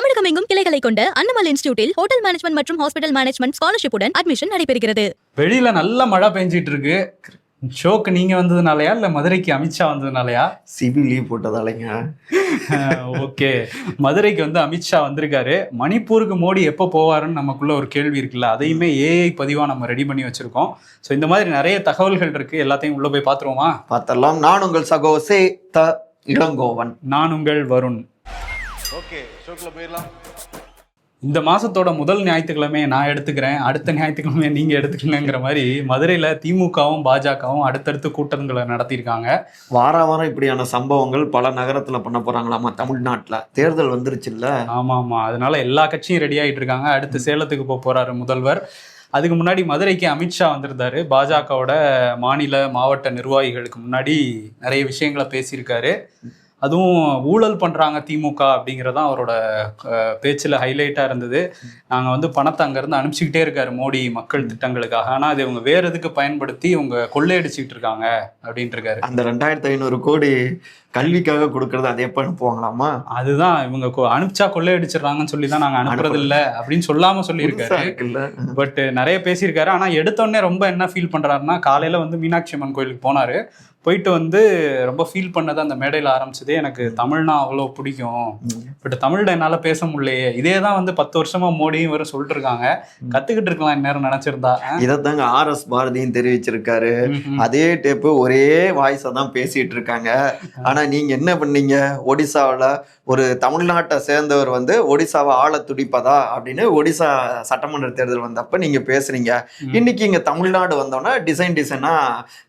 தமிழகம் எங்கும் கிளைகளை கொண்ட அன்னமல் இன்ஸ்டிடியூட்டில் ஹோட்டல் மேனேஜ்மெண்ட் மற்றும் ஹாஸ்பிட்டல் மேனேஜ்மெண்ட் ஸ்காலர்ஷிப்புடன் அட்மிஷன் நடைபெறுகிறது. வெளியில நல்ல மழை பெஞ்சிட்டு இருக்கு. ஷோக்கு நீங்க வந்ததுனாலயா இல்ல மதுரைக்கு அமித்ஷா வந்ததுனாலயா? CP leave போட்டதாலைங்க. ஓகே. மதுரைக்கு வந்து அமித்ஷா வந்திருக்காரு. மணிப்பூருக்கு மோடி எப்போ போவாருன்னு நமக்குள்ள ஒரு கேள்வி இருக்குல்ல. அதையுமே ஏஐ பதிவா நம்ம ரெடி பண்ணி வச்சிருக்கோம். ஸோ இந்த மாதிரி நிறைய தகவல்கள் இருக்கு. எல்லாத்தையும் உள்ள போய் பார்த்துருவோமா? பார்த்தரலாம் நான் உங்கள் சகோ சே த இளங்கோவன். நான் உங்கள் வருண். ஓகே. போயிடலாம் இந்த மாசத்தோட முதல் ஞாயிற்றுக்கிழமை நான் எடுத்துக்கிறேன். அடுத்த ஞாயிற்றுக்கிழமை நீங்க எடுத்துக்கணுங்கிற மாதிரி மதுரையில திமுகவும் பாஜகவும் அடுத்தடுத்து கூட்டங்களை நடத்தியிருக்காங்க. வார வாரம் இப்படியான சம்பவங்கள் பல நகரத்துல பண்ண போறாங்களாமா? தமிழ்நாட்டுல. தேர்தல் வந்துருச்சுல்ல? ஆமா ஆமா அதனால எல்லா கட்சியும் ரெடி ஆயிட்டு இருக்காங்க. அடுத்து சேலத்துக்கு போக போறாரு முதல்வர். அதுக்கு முன்னாடி மதுரைக்கு அமித்ஷா வந்திருந்தாரு. பாஜகவோட மாநில மாவட்ட நிர்வாகிகளுக்கு முன்னாடி நிறைய விஷயங்களை பேசியிருக்காரு. அதுவும் ஊழல் பண்றாங்க திமுக அப்படிங்கறதான் அவரோட பேச்சுல ஹைலைட்டா இருந்தது. நாங்க வந்து பணத்தை அங்கிருந்து அனுப்பிச்சுக்கிட்டே இருக்காரு மோடி மக்கள் திட்டங்களுக்காக. ஆனா அதை இவங்க வேற எதுக்கு பயன்படுத்தி இவங்க கொள்ளையடிச்சுக்கிட்டு இருக்காங்க அப்படின்ட்டு இருக்காரு. அந்த ரெண்டாயிரத்தி ஐநூறு கோடி கல்விக்காக கொடுக்கறது அதை எப்ப அனுப்புவாங்களாமா அதுதான் இவங்க அனுப்பிச்சா கொள்ளையடிச்சிடுறாங்கன்னு சொல்லி தான் நாங்க அனுப்புறது இல்ல அப்படின்னு சொல்லாம சொல்லியிருக்காரு. பட் நிறைய பேசியிருக்காரு. ஆனா எடுத்தோடனே ரொம்ப என்ன ஃபீல் பண்றாருன்னா காலையில வந்து மீனாட்சி அம்மன் கோயிலுக்கு போனாரு. போயிட்டு வந்து ரொம்ப ஃபீல் பண்ணது அந்த மேடையில ஆரம்பிச்சதே எனக்கு தமிழ்னா அவ்வளோ பிடிக்கும். பட் தமிழ்ல என்னால பேச முடியலையே. இதே தான் வந்து பத்து வருஷமா மோடியும் வரும் சொல்லிட்டு இருக்காங்க கத்துக்கிட்டு இருக்கலாம் இந்நேரம் நினைச்சிருந்தா. இதைத்தாங்க ஆர் எஸ் பாரதியும் தெரிவிச்சிருக்காரு. அதே டேப்பு ஒரே வாய்ஸை தான் பேசிட்டு இருக்காங்க. ஆனா நீங்க என்ன பண்ணீங்க? ஒடிசாவுல ஒரு தமிழ்நாட்டை சேர்ந்தவர் வந்து ஒடிசாவை ஆள துடிப்பதா அப்படின்னு ஒடிசா சட்டமன்ற தேர்தல் வந்தப்ப நீங்க பேசுறீங்க. இன்னைக்கு இங்க தமிழ்நாடு வந்தோன்னா டிசைன் டிசைனா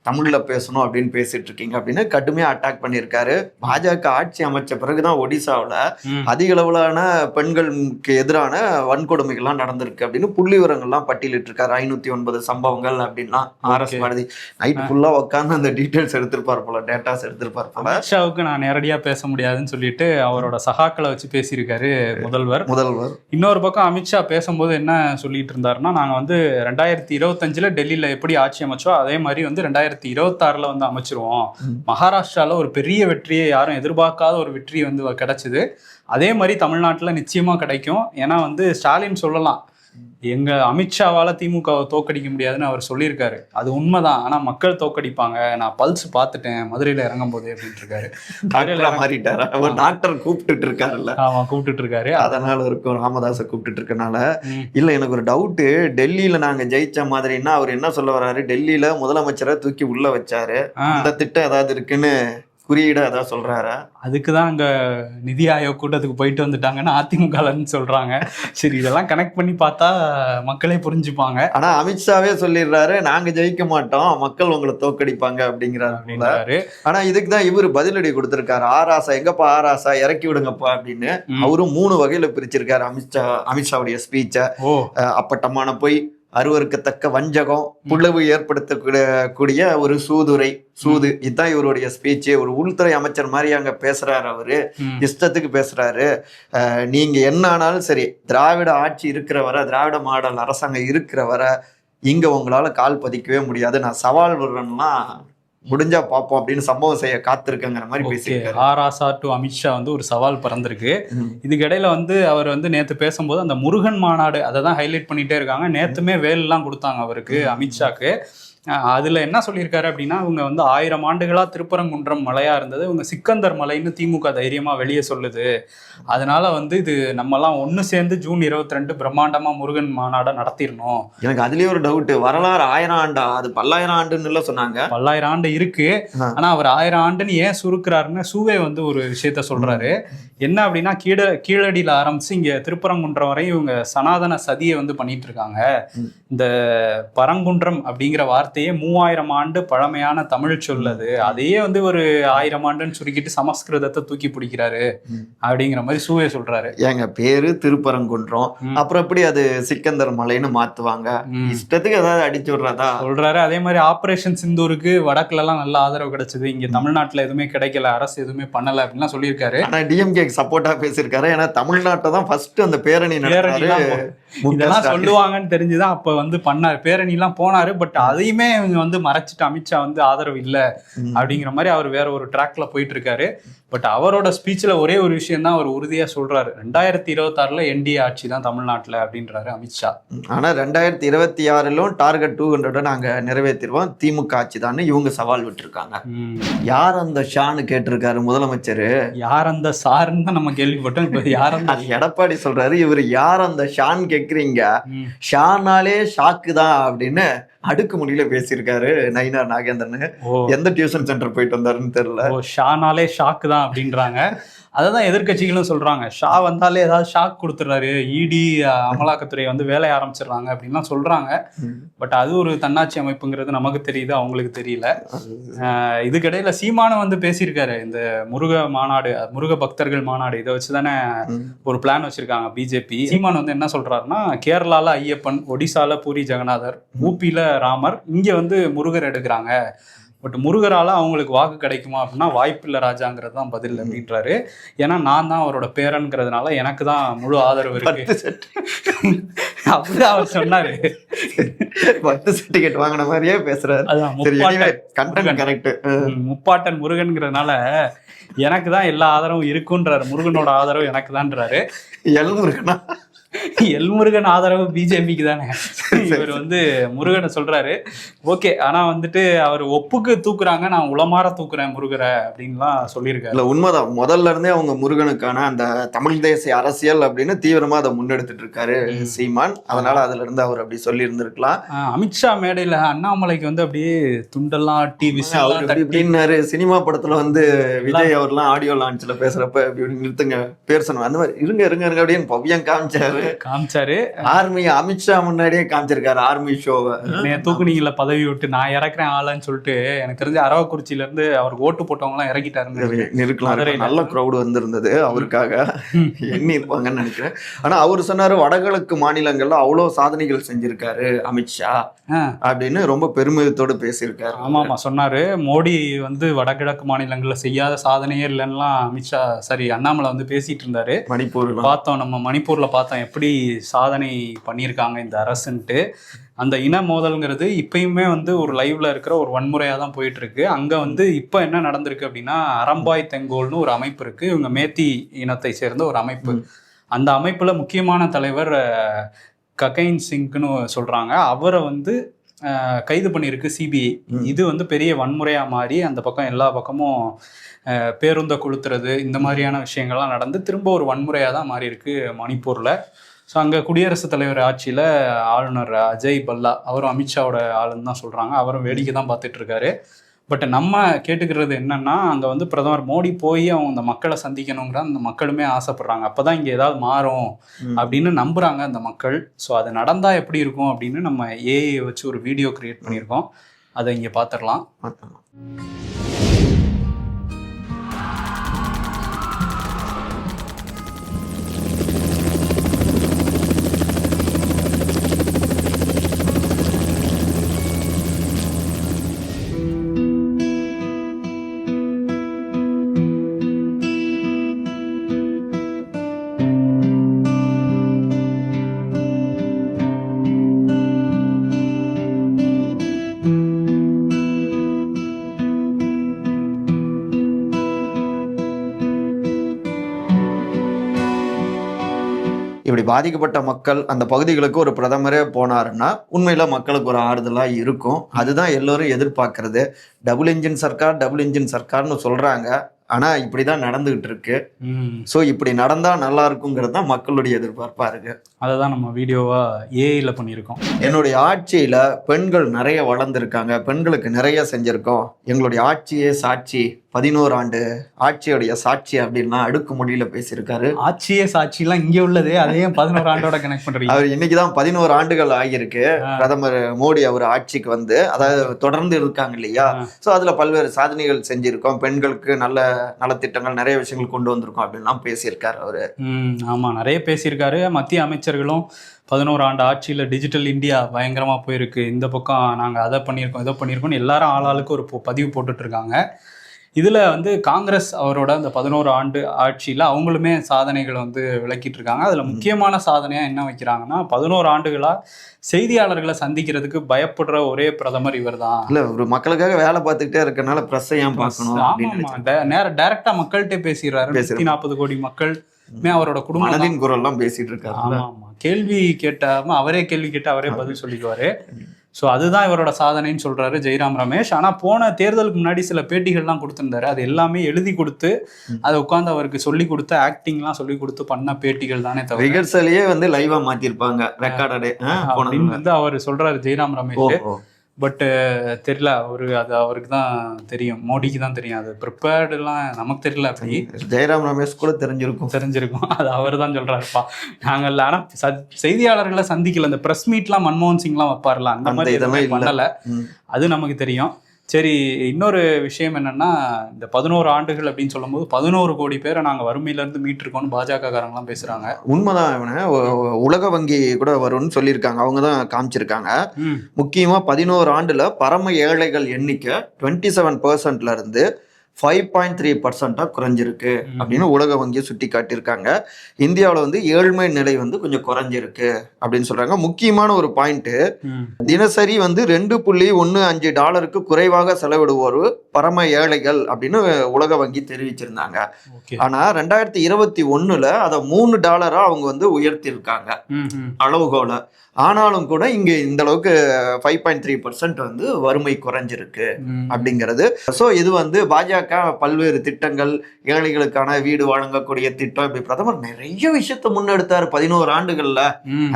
தமிழ்ல பேசணும் அப்படின்னு பேசிட்டு இருக்கீங்க அப்படின்னு கடுமையா அட்டாக் பண்ணியிருக்காரு. பாஜக ஆட்சி அமைச்ச பிறகுதான் ஒடிசாவுல. அதிக அளவிலான பெண்களுக்கு எதிரான வன்கொடுமைகள்லாம் நடந்திருக்கு அப்படின்னு புள்ளி விவரங்கள்லாம் பட்டியலிட்டு இருக்காரு ஐநூத்தி ஒன்பது சம்பவங்கள் அப்படின்லாம் ஆர் எஸ். பாரதி. நைட் ஃபுல்லா உட்காந்து அந்த டீடைல்ஸ் எடுத்திருப்பார் போல டேட்டாஸ் எடுத்திருப்பார் போல. அமித்ஷாவுக்கு நான் நேரடியா பேச முடியாதுன்னு சொல்லிட்டு அவரோட சகாக்களை வச்சு பேசியிருக்காரு முதல்வர். முதல்வர். இன்னொரு பக்கம் அமித்ஷா பேசும்போது என்ன சொல்லிட்டு இருந்தாருன்னா நாங்கள் வந்து ரெண்டாயிரத்தி இருபத்தஞ்சில் டெல்லியில் எப்படி ஆட்சி அமைச்சோ அதே மாதிரி வந்து ரெண்டாயிரத்தி இருபத்தாறில் வந்து அமைச்சிருவோம் ம். மகாராஷ்டிரால ஒரு பெரிய வெற்றியை யாரும் எதிர்பார்க்காத ஒரு வெற்றி வந்து கிடைச்சது அதே மாதிரி தமிழ்நாட்டில் நிச்சயமாக கிடைக்கும் ஏன்னா வந்து ஸ்டாலின் சொல்லலாம் எங்க அமித்ஷாவால திமுகவை தோக்கடிக்க முடியாதுன்னு அவர் சொல்லியிருக்காரு. அது உண்மைதான். ஆனா மக்கள் தோக்கடிப்பாங்க. நான் பல்ஸ் பார்த்துட்டேன். மதுரையில இறங்கும் போது அப்படின்ட்டு இருக்காரு மதுரையில டாக்டரா மாறிட்டாரா? அவர் டாக்டர் கூப்பிட்டுட்டு இருக்காருல்ல. ஆமா கூப்பிட்டுட்டு இருக்காரு அதனால இருக்கும் ராமதாஸை கூப்பிட்டுட்டு இருக்கனால. இல்ல எனக்கு ஒரு டவுட்டு. டெல்லியில நாங்க ஜெயிச்ச மாதிரின்னா அவர் என்ன சொல்ல வர்றாரு? டெல்லியில முதலமைச்சரை தூக்கி உள்ள வச்சாரு. அந்த திட்டம் ஏதாவது இருக்குன்னு குறியீடு ஏதாவது சொல்றாரா? அதுக்கு தான் அங்கே நிதி ஆயோக் கூட்டத்துக்கு போயிட்டு வந்துட்டாங்கன்னு அதிமுகலன்னு சொல்கிறாங்க சரி இதெல்லாம் கனெக்ட் பண்ணி பார்த்தா மக்களே புரிஞ்சுப்பாங்க. ஆனா அமித்ஷாவே சொல்லிடுறாரு நாங்க ஜெயிக்க மாட்டோம் மக்கள் உங்களை தோக்கடிப்பாங்க அப்படிங்கிறாரு ஆனா இதுக்கு தான் இவர் பதிலடி கொடுத்திருக்காரு. ஆராசா எங்கப்பா ஆராசா இறக்கி விடுங்கப்பா அப்படின்னு. அவரும் மூணு வகையில பிரிச்சிருக்காரு அமித்ஷா அமித்ஷாவுடைய ஸ்பீச்சை ஓ. அப்பட்டமான பொய் அருவருக்கத்தக்க வஞ்சகம் புலவு ஏற்படுத்தக்கூடிய கூடிய ஒரு சூதுரை சூது. இதுதான் இவருடைய ஸ்பீச் ஒரு உள்துறை அமைச்சர் மாதிரி அங்க பேசுறாரு அவரு. இஷ்டத்துக்கு பேசுறாரு. நீங்க என்ன ஆனாலும் சரி திராவிட ஆட்சி இருக்கிற வரை திராவிட மாடல் அரசாங்கம் இருக்கிற வரை இங்க உங்களால கால் பதிக்கவே முடியாது. நான் சவால் விடுறேன்னா முடிஞ்சா பார்ப்போம் அப்படின்னு சம்பவம் செய்ய காத்திருக்கேங்கிற மாதிரி பேசியிருக்காரு. ஆராசா டு அமித்ஷா வந்து ஒரு சவால் பறந்திருக்கு. இதுக்கிடையில வந்து அவர் வந்து நேத்து பேசும்போது அந்த முருகன் மாநாடு அதை தான் ஹைலைட் பண்ணிட்டே இருக்காங்க. நேத்துமே வேல்லாம் கொடுத்தாங்க அவருக்கு அமித்ஷாக்கு அதுல என்ன சொல்லியிருக்காரு அப்படின்னா இவங்க வந்து ஆயிரம் ஆண்டுகளா திருப்பரங்குன்றம் மலையா இருந்தது. இவங்க சிக்கந்தர் மலைன்னு திமுக தைரியமா வெளியே சொல்லுது. அதனால வந்து இது நம்மலாம் ஒண்ணு சேர்ந்து ஜூன் இருபத்தி ரெண்டு பிரம்மாண்டமா முருகன் மாநாடை நடத்திடணும். எனக்கு அதுலயே ஒரு டவுட் வரலாறு ஆயிரம் ஆண்டா அது பல்லாயிரம் ஆண்டுன்னு சொன்னாங்க. பல்லாயிரம் ஆண்டு இருக்கு. ஆ. ஆனா அவர் ஆயிரம் ஆண்டுன்னு ஏன் சுருக்குறாருன்னு சூவே வந்து ஒரு விஷயத்த சொல்றாரு. என்ன அப்படின்னா கீழ கீழடியில ஆரம்பிச்சு இங்க திருப்பரங்குன்றம் வரையும் இவங்க சனாதன சதியை வந்து பண்ணிட்டு இருக்காங்க. இந்த பரங்குன்றம் அப்படிங்கிற வார்த்தையே மூவாயிரம் ஆண்டு பழமையான தமிழ் சொல்லது. அதையே வந்து ஒரு ஆயிரம் ஆண்டுன்னு சுருக்கிட்டு சமஸ்கிருதத்தை தூக்கி பிடிக்கிறாரு. அப்படிங்கிற மாதிரி சூவே சொல்றாரு. ஏங்க பேரு திருப்பரங்குன்றம். அப்புறம் எப்படி அது சிக்கந்தர் மலைன்னு மாத்துவாங்க. இஷ்டத்துக்கு ஏதாவது அடிச்சு விடுறதா சொல்றாரு அதே மாதிரி ஆபரேஷன் சிந்தூருக்கு வடக்குல எல்லாம் நல்ல ஆதரவு கிடைச்சது. இங்க தமிழ்நாட்டுல எதுவுமே கிடைக்கல அரசு எதுவுமே பண்ணல அப்படின்லாம் சொல்லியிருக்காரு. ஆனா டிஎம்கே சப்போர்ட்டா பேசியிருக்காரு. ஏன்னா தமிழ்நாட்டை தான் ஃபர்ஸ்ட் அந்த பேரணி நடத்துறாரு. இதெல்லாம். சொல்லுவாங்கன்னு தெரிஞ்சுதான் அப்ப வந்து பண்ணாரு. பேரணி எல்லாம் போனாரு பட் அதையுமே அதையுமே இவங்க வந்து மறைச்சிட்டு அமித்ஷா வந்து ஆதரவு இல்ல. அப்படிங்கிற மாதிரி அவர் வேற ஒரு ட்ராக்ல போயிட்டு இருக்காரு பட் அவரோட ஸ்பீச்ல ஒரே ஒரு விஷயம் தான் அவர் உறுதியா சொல்றாரு. ரெண்டாயிரத்தி இருபத்தாறுல என்டிஏ ஆட்சி தான் தமிழ்நாட்டுல அப்படின்றாரு அமித்ஷா. ஆனா ரெண்டாயிரத்தி இருபத்தி ஆறிலும் டார்கெட் டூ ஹண்ட்ரட் நாங்க நிறைவேற்றிடுவோம் திமுக ஆட்சி தான் இவங்க சவால் விட்டுருக்காங்க. யார் அந்த ஷான்னு கேட்டிருக்காரு முதலமைச்சர்? யார் அந்த சாருன்னு தான் நம்ம கேள்விப்பட்டோம். இப்ப யார் அந்த எடப்பாடி சொல்றாரு. இவர் யார் அந்த ஷான் கேக்குறீங்க? ம். ஷானாலே ஷாக்கு தான் அப்படின்னு அடுக்கு முடியல பேசியிருக்காரு நயினார் நாகேந்திரன். எந்த டியூஷன் சென்டர் போயிட்டு வந்தாருன்னு தெரியல. ஷானாலே ஷாக்கு தான் அப்படின்றாங்க. அததான் எதிர்க்கட்சிகளும் சொல்றாங்க. ஷா வந்தாலே ஏதாவது ஷாக் கொடுத்துட்றாரு. இடி அமலாக்கத்துறை வந்து வேலைய ஆரம்பிச்சிடுறாங்க அப்படின்லாம் சொல்றாங்க. பட் அது ஒரு தன்னாட்சி அமைப்புங்கிறது நமக்கு தெரியுது அவங்களுக்கு தெரியல. ஆஹ் இதுக்கிடையில சீமானம் வந்து பேசியிருக்காரு. இந்த முருக மாநாடு முருக பக்தர்கள் மாநாடு இதை வச்சு தானே. ஒரு பிளான் வச்சிருக்காங்க பிஜேபி சீமான் வந்து என்ன சொல்றாருன்னா கேரளால ஐயப்பன் ஒடிசால பூரி ஜெகநாதர் ஊபியில ராமர் இங்க வந்து முருகர் எடுக்கிறாங்க. பட் முருகரால அவங்களுக்கு வாக்கு கிடைக்குமா அப்படின்னா வாய்ப்பில்லை ராஜாங்கிறது தான் பதில் அப்படின்றாரு. ஏன்னா நான் தான் அவரோட பேரன்கிறதுனால எனக்கு தான் முழு ஆதரவு இருக்கு. அப்படிதான் அவர் சொன்னாரு. பத்து சர்டிபிகேட் வாங்கின மாதிரியே பேசுறாரு. அதான் முப்பாட்டன் கரெக்ட் முருகன்கிறதுனால எனக்கு தான் எல்லா ஆதரவும் இருக்குன்றாரு. முருகனோட ஆதரவு எனக்கு தான்றாரு எழுநூறுக்குன்னா எல்முருகன் ஆதரவு பிஜேபிக்கு தானே? இவர் வந்து முருகனை சொல்றாரு. ஓகே ஆனா வந்துட்டு அவர் ஒப்புக்கு தூக்குறாங்க நான் உளமாற தூக்குறேன் முருகரை அப்படின்லாம் சொல்லியிருக்காரு. இல்ல உண்மைதான். முதல்ல இருந்தே அவங்க முருகனுக்கான அந்த தமிழ் தேசிய அரசியல் அப்படின்னு தீவிரமா அதை முன்னெடுத்துட்டு இருக்காரு. சீமான். அதனால அதுல இருந்து அவர் அப்படி சொல்லி இருந்திருக்கலாம் அமித்ஷா மேடையில அண்ணாமலைக்கு வந்து அப்படியே துண்டெல்லாம் டி அவர் விசில் இப்படி இப்படின்னாரு. சினிமா படத்துல வந்து விஜய் அவர்லாம் ஆடியோ லான்ச்ல பேசுறப்ப நிறுத்துங்க பேர் சொன்ன அந்த மாதிரி இருங்க இருங்க இருங்க அப்படின்னு பவ்யம் காமிச்சாரு. காமிச்சாரு. ஆர்மி அமித்ஷா முன்னாடியே காமிச்சிருக்காரு ஆர்மி ஷோவை. என்னைய தூக்குனீங்கல்ல பதவி விட்டு நான் இறக்குறேன் ஆளான்னு சொல்லிட்டு எனக்கு தெரிஞ்ச அரவக்குறிச்சியில இருந்து அவருக்கு ஓட்டு போட்டவங்க எல்லாம் இறக்கிட்டாருன்னு இருக்கலாம். நல்ல க்ரௌடு வந்திருந்தது அவருக்காக. எண்ணி இருப்பாங்கன்னு நினைக்கிறேன். ஆனா அவர் சொன்னாரு வடகிழக்கு மாநிலங்கள்ல அவ்வளவு சாதனைகள் செஞ்சிருக்காரு அமித்ஷா. அப்படின்னு ரொம்ப பெருமிதத்தோட பேசியிருக்காரு. ஆமா ஆமா சொன்னாரு. மோடி வந்து வடகிழக்கு மாநிலங்கள்ல செய்யாத சாதனையே இல்லைன்னுலாம் அமித்ஷா சரி அண்ணாமலை வந்து பேசிட்டு இருந்தாரு. மணிப்பூர்லாம். பார்த்தோம் நம்ம மணிப்பூர்ல பார்த்தோம் எப்படி சாதனை பண்ணியிருக்காங்க இந்த அரசுன்ட்டு அந்த இன மோதல்ங்கிறது இப்பயுமே வந்து ஒரு லைவ்ல இருக்கிற ஒரு வன்முறையா தான் போயிட்டு இருக்கு அங்க வந்து இப்போ என்ன நடந்திருக்கு அப்படின்னா அரம்பாய் தெங்கோல்னு ஒரு அமைப்பு இருக்கு. இவங்க மேத்தி இனத்தை சேர்ந்த ஒரு அமைப்பு. அந்த அமைப்புல முக்கியமான தலைவர் ககைன் சிங்னு சொல்றாங்க. அவரை வந்து கைது பண்ணியிருக்கு சிபிஐ. இது வந்து பெரிய வன்முறையா மாறி அந்த பக்கம் எல்லா பக்கமும் பேருந்தை கொளுத்துறது இந்த மாதிரியான விஷயங்கள்லாம் நடந்து திரும்ப ஒரு வன்முறையாக தான் மாறி இருக்கு மணிப்பூரில். ஸோ அங்கே குடியரசுத் தலைவர் ஆட்சியில் ஆளுநர் அஜய் பல்லா அவரும் அமித்ஷாவோட ஆளுன்னு தான் சொல்கிறாங்க அவரும் வேடிக்கை தான் பார்த்துட்டு இருக்காரு. பட் நம்ம கேட்டுக்கிறது என்னன்னா அங்கே வந்து பிரதமர் மோடி போய் அவங்க அந்த மக்களை சந்திக்கணுங்கிற அந்த மக்களுமே ஆசைப்படுறாங்க அப்போ தான் இங்கே ஏதாவது மாறும். அப்படின்னு நம்புறாங்க அந்த மக்கள் ஸோ அது நடந்தால் எப்படி இருக்கும் அப்படின்னு நம்ம ஏஐ வச்சு ஒரு வீடியோ கிரியேட் பண்ணியிருக்கோம் அதை இங்கே பார்த்துடலாம் பார்த்தோம். இப்படி பாதிக்கப்பட்ட மக்கள் அந்த பகுதிகளுக்கு ஒரு பிரதமரே போனாருன்னா உண்மையில மக்களுக்கு ஒரு ஆறுதலா இருக்கும். அதுதான் எல்லோரும் எதிர்பார்க்கறது. டபுள் இன்ஜின் சர்க்கார் டபுள் இன்ஜின் சர்க்கார்னு சொல்றாங்க. ஆனா இப்படிதான் நடந்துகிட்டு இருக்கு. ஸோ இப்படி நடந்தா நல்லா இருக்குங்கிறது தான் மக்களுடைய எதிர்பார்ப்பா இருக்கு. அதை தான் நம்ம வீடியோவாக ஏஐயில் பண்ணியிருக்கோம். என்னுடைய ஆட்சியில பெண்கள் நிறைய வளர்ந்துருக்காங்க. பெண்களுக்கு நிறைய செஞ்சிருக்கோம். எங்களுடைய ஆட்சியே சாட்சி. பதினோரு ஆண்டு ஆட்சியுடைய சாட்சி அப்படின்லாம் அடுக்கு மொழியில பேசியிருக்காரு. ஆட்சியே சாட்சிலாம் இங்கே உள்ளது. அதையும் பதினோரு ஆண்டோட கனெக்ட் பண்ணுறீங்க அவர் இன்னைக்குதான் பதினோரு ஆண்டுகள் ஆகியிருக்கு. பிரதமர் மோடி அவர் ஆட்சிக்கு வந்து அதாவது தொடர்ந்து இருக்காங்க இல்லையா. சோ அதுல பல்வேறு சாதனைகள் செஞ்சிருக்கோம். பெண்களுக்கு நல்ல நலத்திட்டங்கள் நிறைய விஷயங்கள் கொண்டு வந்திருக்கோம் அப்படின்லாம் பேசியிருக்காரு அவரு. ஆமாம் நிறைய பேசியிருக்காரு. மத்திய அமைச்சர்களும் பதினோரு ஆண்டு ஆட்சியில் டிஜிட்டல் இந்தியா பயங்கரமாக போயிருக்கு. இந்த பக்கம் நாங்கள் அதை பண்ணியிருக்கோம் இதை பண்ணியிருக்கோம்னு எல்லாரும் ஆளாளுக்கு ஒரு பதிவு போட்டுட்டு இருக்காங்க. இதுல வந்து காங்கிரஸ் அவரோட அந்த பதினோரு ஆண்டு ஆட்சியில அவங்களுமே சாதனைகளை வந்து விளக்கிட்டு இருக்காங்க. அதுல முக்கியமான சாதனையா என்ன வைக்கிறாங்கன்னா பதினோரு ஆண்டுகளா செய்தியாளர்களை சந்திக்கிறதுக்கு பயப்படுற ஒரே பிரதமர் இவர்தான். இல்ல ஒரு மக்களுக்காக வேலை பார்த்துக்கிட்டே இருக்கனால பிரஸ் ஏன் பார்க்கணும் அப்படின்னு ஆமாமா. நினைச்சேன். டே- நேர டைரக்டா மக்கள்கிட்ட பேசிடுறாரு. நாற்பது கோடி மக்கள் அவரோட குடும்பம் தான். மனதின் குரல் எல்லாம் பேசிட்டு இருக்காரு. ஆமா ஆமா. கேள்வி கேட்டாம அவரே கேள்வி கேட்டு அவரே பதில் சொல்லிக்குவாரு. சோ அதுதான் இவரோட சாதனைன்னு சொல்றாரு ஜெய்ராம் ரமேஷ். ஆனா போன தேர்தலுக்கு முன்னாடி சில பேட்டிகள்லாம் கொடுத்திருந்தாரு. அது எல்லாமே எழுதி கொடுத்து அதை உட்கார்ந்து அவருக்கு சொல்லி கொடுத்து ஆக்டிங்லாம் சொல்லி கொடுத்து பண்ண பேட்டிகள் தானே தவிர. ரிகர்சலையே வந்து லைவா மாத்திருப்பாங்க ரெக்கார்டடே வந்து அவர் சொல்றாரு ஜெய்ராம் ரமேஷ் ஓஹோ பட் தெரியல. அவரு அது அவருக்கு தான் தெரியும். மோடிக்கு தான் தெரியும். அது ப்ரிப்பேர்டு எல்லாம் நமக்கு தெரியல அப்படி. ஜெயராம் ரமேஷ் கூட தெரிஞ்சிருக்கும். தெரிஞ்சிருக்கும். அது அவர் தான் சொல்றாருப்பா. நாங்கள் ஆனா ச- செய்தியாளர்களை சந்திக்கல. இந்த பிரஸ் மீட்லாம் மன்மோகன் சிங்லாம் வைப்பார்ல. அந்த மாதிரி இதெல்லாம். பண்ணல. அது நமக்கு தெரியும். சரி இன்னொரு விஷயம் என்னன்னா இந்த பதினோரு ஆண்டுகள் அப்படின்னு சொல்லும்போது பதினோரு கோடி பேரை நாங்க வறுமையில இருந்து மீட்டிருக்கோம்னு பாஜக காரங்களாம் பேசுறாங்க. உண்மைதான் இவனை. உலக வங்கி கூட வரும்னு சொல்லியிருக்காங்க. அவங்க தான் காமிச்சிருக்காங்க. ம், முக்கியமா பதினோரு ஆண்டுல பரம ஏழைகள் எண்ணிக்கை டுவெண்ட்டி செவன் பர்சன்ட்ல இருந்து ஃபைவ் பாயிண்ட் த்ரீ பர்சன்டா குறைஞ்சிருக்கு. அப்படின்னு உலக வங்கி சுட்டி காட்டியிருக்காங்க இந்தியாவில் வந்து ஏழ்மை நிலை வந்து கொஞ்சம் குறைஞ்சிருக்கு அப்படின்னு சொல்றாங்க. முக்கியமான ஒரு பாயிண்ட் ம், தினசரி வந்து ரெண்டு புள்ளி ஒன்று அஞ்சு டாலருக்கு குறைவாக செலவிடுவோர் பரம ஏழைகள் அப்படின்னு உலக வங்கி தெரிவிச்சிருந்தாங்க. ஓகே. ஆனா ரெண்டாயிரத்தி இருபத்தி ஒண்ணுல அதை மூணு டாலரா அவங்க வந்து உயர்த்தியிருக்காங்க. அளவுகோலை. ஆனாலும் கூட இங்க இந்த அளவுக்கு ஃபைவ் பாயிண்ட் த்ரீ பர்சன்ட் வந்து வறுமை குறைஞ்சிருக்கு. அப்படிங்கிறது. ஸோ இது வந்து பாஜக பல்வேறு திட்டங்கள் ஏழைகளுக்கான வீடு வழங்கக்கூடிய திட்டம் இப்படி பிரதமர் நிறைய விஷயத்த முன்னெடுத்தாரு பதினோரு ஆண்டுகள்ல.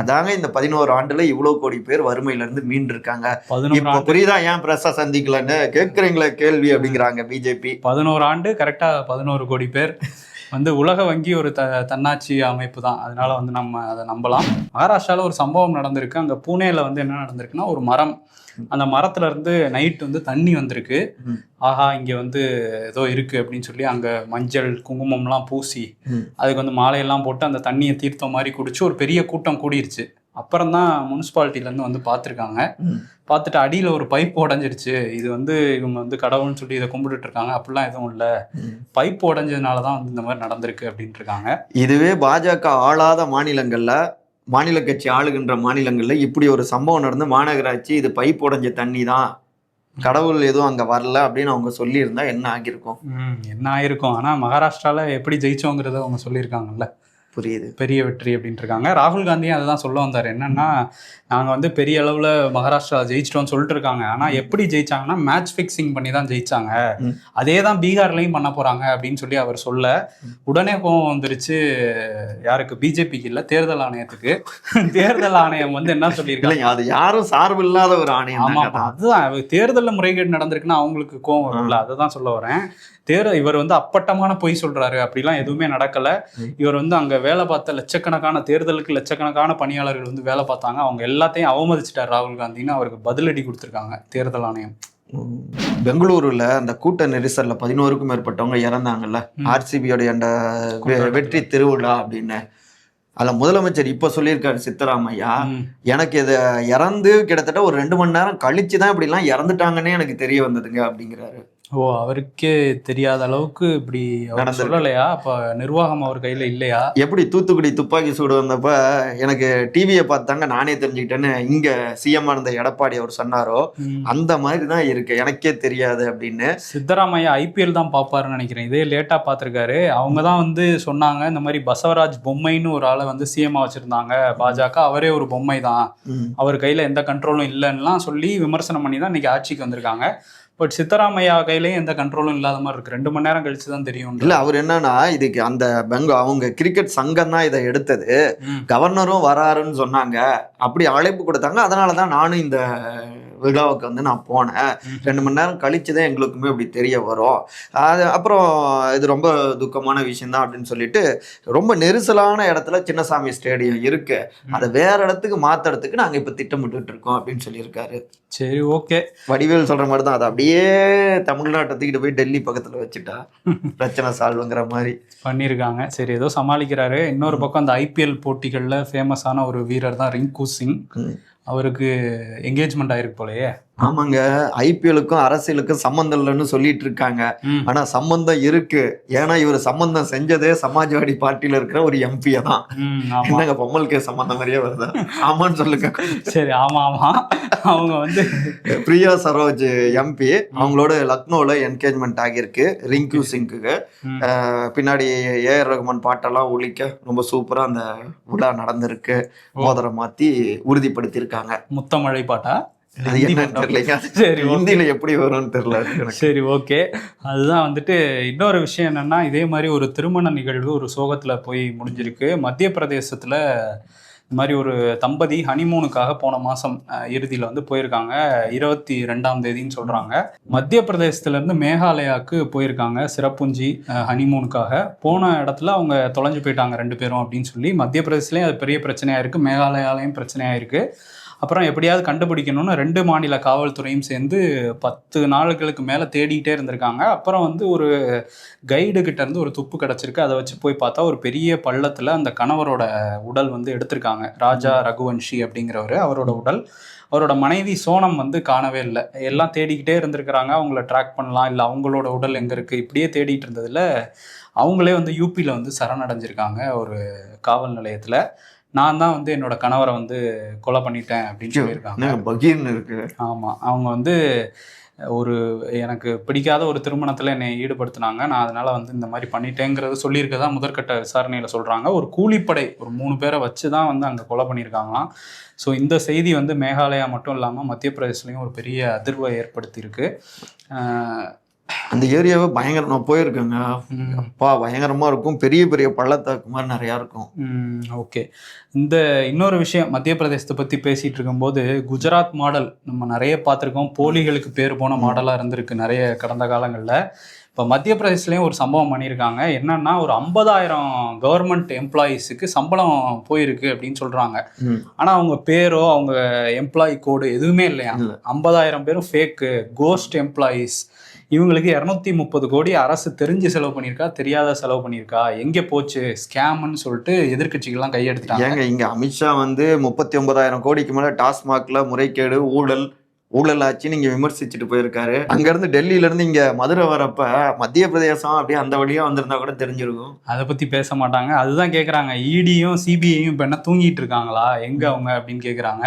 அதாங்க இந்த பதினோரு ஆண்டுல இவ்வளவு கோடி பேர் வறுமையில இருந்து மீண்டு இருக்காங்க இப்ப புரியுதா? ஏன் பிரஸ சந்திக்கலன்னு கேக்குறீங்களா கேள்வி அப்படிங்கிறாங்க பிஜேபி. பதினோரு ஆண்டு கரெக்டா பதினோரு கோடி பேர். வந்து உலக வங்கி ஒரு த தன்னாட்சி அமைப்பு தான். அதனால வந்து நம்ம அதை நம்பலாம். மகாராஷ்டிரால ஒரு சம்பவம் நடந்திருக்கு. அங்க பூனேல வந்து என்ன நடந்திருக்குன்னா ஒரு மரம். அந்த மரத்துல இருந்து நைட் வந்து தண்ணி வந்திருக்கு. ஆஹா இங்க வந்து ஏதோ இருக்கு அப்படின்னு சொல்லி அங்க மஞ்சள் குங்குமம்லாம் பூசி. அதுக்கு வந்து மாலையெல்லாம் போட்டு அந்த தண்ணியை தீர்த்தம் மாதிரி குடிச்சு ஒரு பெரிய கூட்டம் கூடிருச்சு. அப்புறம் தான் முனிசிபாலிட்டில இருந்து வந்து பார்த்துருக்காங்க. பார்த்துட்டு அடியில் ஒரு பைப் உடஞ்சிருச்சு. இது வந்து இவங்க வந்து கடவுள்னு சொல்லி இதை கும்பிட்டுட்டு இருக்காங்க அப்படிலாம் எதுவும் இல்லை. பைப் உடஞ்சதுனால தான் வந்து இந்த மாதிரி நடந்திருக்கு அப்படின்ட்டு இருக்காங்க இதுவே பாஜக ஆளாத மாநிலங்கள்ல மாநில கட்சி ஆளுகின்ற மாநிலங்கள்ல இப்படி ஒரு சம்பவம் நடந்து மாநகராட்சி இது பைப் உடைஞ்ச தண்ணி தான். கடவுள் எதுவும் அங்க வரல அப்படின்னு அவங்க சொல்லியிருந்தா என்ன ஆகியிருக்கும்? என்ன ஆயிருக்கும் ஆனால் மகாராஷ்டிரால எப்படி ஜெயிச்சோங்கிறத அவங்க சொல்லியிருக்காங்கல்ல. புரியுது. பெரிய வெற்றி அப்படின்ட்டு இருக்காங்க. ராகுல் காந்தியும் அதை தான் சொல்ல வந்தார். என்னன்னா நாங்கள் வந்து பெரிய அளவில் மகாராஷ்டிரா ஜெயிச்சிட்டோம்னு சொல்லிட்டு இருக்காங்க. ஆனால் எப்படி ஜெயிச்சாங்கன்னா மேட்ச் ஃபிக்ஸிங் பண்ணி தான் ஜெயிச்சாங்க. அதே தான் பீகார்லையும் பண்ண போறாங்க அப்படின்னு சொல்லி அவர் சொல்ல. உடனே கோவம் வந்துருச்சு யாருக்கு? பிஜேபிக்கு இல்லை தேர்தல் ஆணையத்துக்கு. தேர்தல் ஆணையம் வந்து என்ன சொல்லியிருக்காங்க அது யாரும் சார்பு இல்லாத ஒரு ஆணையம் ஆமா தாங்க அது. அதுதான். தேர்தலில் முறைகேடு நடந்திருக்குன்னா அவங்களுக்கு கோவம் வரும்ல அதை தான் சொல்ல வரேன். தேர் இவர் வந்து அப்பட்டமான பொய் சொல்றாரு அப்படிலாம் எதுவுமே நடக்கல. இவர் வந்து அங்க வேலை பார்த்த லட்சக்கணக்கான தேர்தலுக்கு லட்சக்கணக்கான பணியாளர்கள் வந்து வேலை பார்த்தாங்க அவங்க எல்லாத்தையும் அவமதிச்சிட்டார் ராகுல் காந்தின்னு அவருக்கு பதிலடி கொடுத்துருக்காங்க தேர்தல் ஆணையம். பெங்களூருல அந்த கூட்ட நெரிசல்ல பதினோருக்கும் மேற்பட்டவங்க இறந்தாங்கல்ல ம். ஆர்சிபியோடைய அந்த வெற்றி திருவிழா அப்படின்னு அதுல முதலமைச்சர் இப்ப சொல்லியிருக்காரு சித்தராமையா. எனக்கு இதை இறந்து கிட்டத்தட்ட ஒரு ரெண்டு மணி நேரம் கழிச்சு தான் இப்படிலாம் இறந்துட்டாங்கன்னே எனக்கு தெரிய வந்ததுங்க அப்படிங்கிறாரு ஓ அவருக்கே தெரியாத அளவுக்கு இப்படி. சொல்லலையா? அப்ப நிர்வாகம் அவர் கையில இல்லையா? எப்படி தூத்துக்குடி துப்பாக்கி சூடு வந்தப்ப எனக்கு டிவியை பார்த்தாங்க நானே தெரிஞ்சுக்கிட்டேன்னு இங்க சிஎம் இருந்த எடப்பாடி அவர் சொன்னாரோ. அந்த மாதிரி தான் இருக்கு எனக்கே தெரியாது அப்படின்னு. சித்தராமையா ஐபிஎல் தான் பார்ப்பாருன்னு நினைக்கிறேன். இதே லேட்டாக பார்த்துருக்காரு. அவங்க தான் வந்து சொன்னாங்க இந்த மாதிரி பசவராஜ் பொம்மைன்னு ஒரு ஆளை வந்து சிஎம் வச்சிருந்தாங்க பாஜக. அவரே ஒரு பொம்மை தான். அவர் கையில் எந்த கண்ட்ரோலும் இல்லைன்னுலாம் சொல்லி விமர்சனம் பண்ணி தான் இன்னைக்கு ஆட்சிக்கு வந்திருக்காங்க. பட் சித்தராமையா கையிலயும் எந்த கண்ட்ரோலும் இல்லாத மாதிரி இருக்கு. ரெண்டு மணி நேரம் கழிச்சு தான் தெரியும். இல்ல அவர் என்னன்னா இதுக்கு அந்த பெங்க அவங்க கிரிக்கெட் சங்கம் தான் இதை எடுத்தது. கவர்னரும் வராருன்னு சொன்னாங்க. அப்படி அழைப்பு கொடுத்தாங்க. அதனால தான் நானும் இந்த விழாவுக்கு வந்து நான் போனேன். ரெண்டு மணி நேரம் கழிச்சு தான் எங்களுக்குமே அப்படி தெரிய வரும். அது அப்புறம் இது ரொம்ப துக்கமான விஷயம் தான் அப்படின்னு சொல்லிட்டு ரொம்ப நெரிசலான இடத்துல சின்னசாமி ஸ்டேடியம் இருக்கு. அதை வேற இடத்துக்கு மாத்துறதுக்கு நாங்க இப்ப திட்டமிட்டு இருக்கோம் அப்படின்னு சொல்லியிருக்காரு. சரி ஓகே. வடிவேல் சொல்ற மாதிரி தான். அதை அப்படியே தமிழ்நாட்டை தூக்கிட்டு போய் டெல்லி பக்கத்துல வச்சுட்டா பிரச்சனை சால்வுங்கிற மாதிரி. பண்ணியிருக்காங்க சரி ஏதோ சமாளிக்கிறாரு. இன்னொரு பக்கம் அந்த ஐபிஎல் போட்டிகளில் ஃபேமஸான ஒரு வீரர் தான் ரிங்கு சிங். அவருக்கு என்கேஜ்மெண்ட் ஆயிருக்கு போலயே. ஆமாங்க ஐபிஎலுக்கும் அரசியலுக்கும் சம்மந்தம் இல்லைன்னு சொல்லிட்டு இருக்காங்க. ஆனா சம்பந்தம் இருக்கு. ஏன்னா இவர் சம்பந்தம் செஞ்சதே சமாஜ்வாடி பார்ட்டியில இருக்கிற ஒரு எம்பியை தான். என்னங்க பொம்மல் கே சம்பந்தம் மாதிரியே வருதா? ஆமான்னு சொல்லுங்க. சரி ஆமா ஆமா. அவங்க வந்து பிரியா சரோஜ் எம்பி அவங்களோட லக்னோல என்கேஜ்மெண்ட் ஆகியிருக்கு. ரிங்கு சிங்குக்கு பின்னாடி ஏஆர் ரகுமான் பாட்டெல்லாம் ஒழிக்க ரொம்ப சூப்பரா அந்த விழா நடந்திருக்கு. மோதிரம் மாத்தி உறுதிப்படுத்தியிருக்காங்க. முத்தமழை பாட்டா? சரி ஹிந்தியில எப்படி வரும்னு தெரியல சரி ஓகே. அதுதான் வந்துட்டு இன்னொரு விஷயம் என்னன்னா இதே மாதிரி ஒரு திருமண நிகழ்வு ஒரு சோகத்துல போய் முடிஞ்சிருக்கு. மத்திய பிரதேசத்துல இந்த மாதிரி ஒரு தம்பதி ஹனிமூனுக்காக போன மாசம் அஹ், இறுதியில வந்து போயிருக்காங்க. இருபத்தி ரெண்டாம் தேதின்னு சொல்றாங்க. மத்திய பிரதேசத்துல இருந்து மேகாலயாவுக்கு போயிருக்காங்க சிறப்புஞ்சி ஹனிமூனுக்காக. போன இடத்துல அவங்க தொலைஞ்சு போயிட்டாங்க ரெண்டு பேரும் அப்படின்னு சொல்லி. மத்திய பிரதேசலயும் அது பெரிய பிரச்சனையா இருக்கு மேகாலயாலையும் பிரச்சனையா இருக்கு. அப்புறம் எப்படியாவது கண்டுபிடிக்கணும்னு ரெண்டு மாநில காவல்துறையும் சேர்ந்து பத்து நாளுகளுக்கு மேலே தேடிக்கிட்டே இருந்திருக்காங்க. அப்புறம் வந்து ஒரு கைடு கிட்ட இருந்து ஒரு துப்பு கிடச்சிருக்கு. அதை வச்சு போய் பார்த்தா ஒரு பெரிய பள்ளத்தில் அந்த கணவரோட உடல் வந்து எடுத்திருக்காங்க. ராஜா ரகுவன்ஷி அப்படிங்கிறவர். அவரோட உடல். அவரோட மனைவி சோனம் வந்து காணவே இல்லை. எல்லாம் தேடிக்கிட்டே இருந்திருக்கிறாங்க. அவங்கள ட்ராக் பண்ணலாம். இல்லை அவங்களோட உடல் எங்கே இருக்குது இப்படியே தேடிட்டு இருந்ததில் அவங்களே வந்து யூபியில் வந்து சரணடைஞ்சிருக்காங்க ஒரு காவல் நிலையத்தில். நான் தான் வந்து என்னோட கணவரை வந்து கொலை பண்ணிட்டேன் அப்படின்னு சொல்லியிருக்காங்க. பகீர்னு இருக்கு. ஆமாம் அவங்க வந்து ஒரு எனக்கு பிடிக்காத ஒரு திருமணத்தில் என்னை ஈடுபடுத்தினாங்க. நான் அதனால வந்து இந்த மாதிரி பண்ணிட்டேங்கிறத சொல்லியிருக்கதா முதற்கட்ட விசாரணையில் சொல்கிறாங்க ஒரு கூலிப்படை ஒரு மூணு பேரை வச்சு தான் வந்து அங்கே கொலை பண்ணியிருக்காங்களாம். ஸோ இந்த செய்தி வந்து மேகாலயா மட்டும் இல்லாமல் மத்திய பிரதேசலையும் ஒரு பெரிய அதிர்வை ஏற்படுத்தியிருக்கு. அந்த ஏரியாவே பயங்கர நான் போயிருக்கேங்க. அப்பா பயங்கரமா இருக்கும். பெரிய பெரிய பள்ளத்தாக்கு மாதிரி நிறைய இருக்கும். ஓகே. இந்த இன்னொரு விஷயம் மத்திய பிரதேசத்தை பற்றி பேசிகிட்டு இருக்கும்போது குஜராத் மாடல் நம்ம நிறைய பார்த்துருக்கோம். போலிகளுக்கு பேர் போன மாடலாக இருந்திருக்கு நிறைய கடந்த காலங்களில். இப்போ மத்திய பிரதேசலேயும் ஒரு சம்பவம் பண்ணியிருக்காங்க. என்னன்னா ஒரு ஐம்பதாயிரம் கவர்மெண்ட் எம்ப்ளாயீஸுக்கு சம்பளம் போயிருக்கு அப்படின்னு சொல்கிறாங்க. ஆனால் அவங்க பேரோ அவங்க எம்ப்ளாயி கோடு எதுவுமே இல்லையா? இல்ல. ஐம்பதாயிரம் பேரும் ஃபேக்கு கோஸ்ட் எம்ப்ளாயீஸ் இவங்களுக்கு இரநூத்தி முப்பது கோடி அரசு தெரிஞ்சு செலவு பண்ணியிருக்கா தெரியாத செலவு பண்ணியிருக்கா? எங்கே போச்சு? ஸ்கேம்னு சொல்லிட்டு எதிர்க்கட்சிகள்லாம் கையெடுத்துட்டாங்க. ஏங்க இங்கே அமித்ஷா வந்து முப்பத்தி ஒன்பதாயிரம் கோடிக்கு மேலே டாஸ்மாகில் முறைகேடு ஊழல் ஊழல் ஆச்சு நீங்க விமர்சிச்சுட்டு போயிருக்காரு. அங்க இருந்து டெல்லியில இருந்து இங்க மதுரை வரப்ப மத்திய பிரதேசம் அப்படியே அந்த வழியா வந்திருந்தா கூட தெரிஞ்சிருக்கும். அதை பற்றி பேச மாட்டாங்க. அதுதான் கேட்குறாங்க இடியும் சிபிஐயும் இப்போ என்ன தூங்கிட்டு இருக்காங்களா? எங்கே அவங்க அப்படின்னு கேட்குறாங்க